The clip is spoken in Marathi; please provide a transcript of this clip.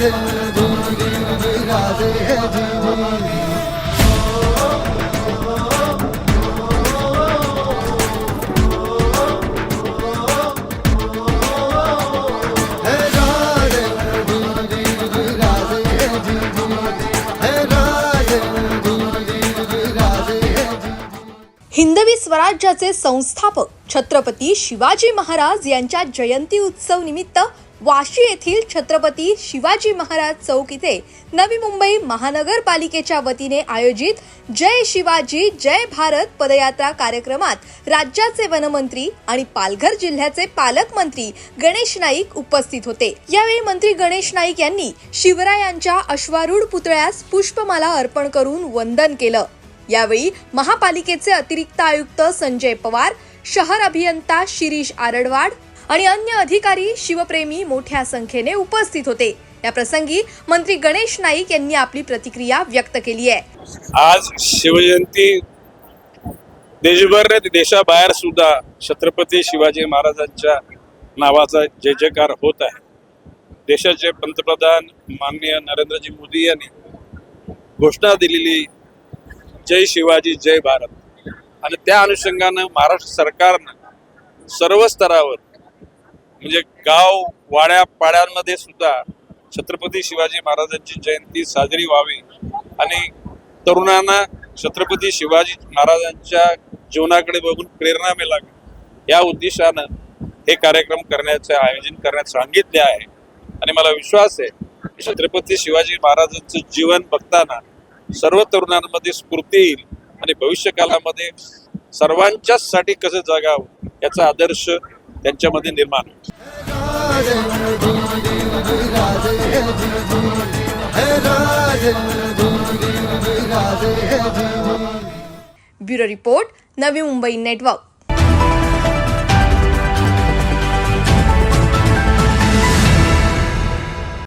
दिल दूर दिन बिगा दे हिंदवी स्वराज्याचे संस्थापक छत्रपती शिवाजी महाराज यांच्या जयंती उत्सव निमित्त वाशी येथील छत्रपती शिवाजी महाराज चौक इथे नवी मुंबई महानगरपालिकेच्या वतीने आयोजित जय शिवाजी जय भारत पदयात्रा कार्यक्रमात राज्याचे वनमंत्री आणि पालघर जिल्ह्याचे पालकमंत्री गणेश नाईक उपस्थित होते. यावेळी मंत्री गणेश नाईक यांनी शिवरायांच्या अश्वारूढ पुतळ्यास पुष्पमाला अर्पण करून वंदन केलं. यावेळी महापालिकेचे अतिरिक्त आयुक्त संजय पवार शहर अभियंता शिरीष आरडवाड आणि अन्य अधिकारी शिवप्रेमी मोठ्या संख्येने उपस्थित होते. या प्रसंगी मंत्री गणेश नाईक यांनी आपली प्रतिक्रिया व्यक्त केली आहे. आज शिवजयंती देशभर देशाबाहेर सुद्धा छत्रपती शिवाजी महाराजांच्या नावाचा जय जयकार होत आहे. देशाचे पंतप्रधान माननीय नरेंद्रजी मोदी यांनी घोषणा दिलेली जय शिवाजी जय भारत. आणि त्या अनुषंगानं महाराष्ट्र सरकारनं सर्व स्तरावर म्हणजे गाव वाड्या पाड्यांमध्ये सुद्धा छत्रपती शिवाजी महाराजांची जयंती साजरी व्हावी. आणि तरुणांना छत्रपती शिवाजी महाराजांच्या जीवनाकडे बघून प्रेरणा मिळावी. या उद्देशानं हे कार्यक्रम करण्याचे आयोजन करण्यात सांगितले आहे. आणि मला विश्वास आहे की छत्रपती शिवाजी महाराजांचं जीवन बघताना सर्व तरुणांमध्ये स्फूर्ती येईल आणि भविष्य काळामध्ये सर्वांच्याच साठी कसं जगावं याचा आदर्श त्यांच्यामध्ये निर्माण bureau report Navi Mumbai network.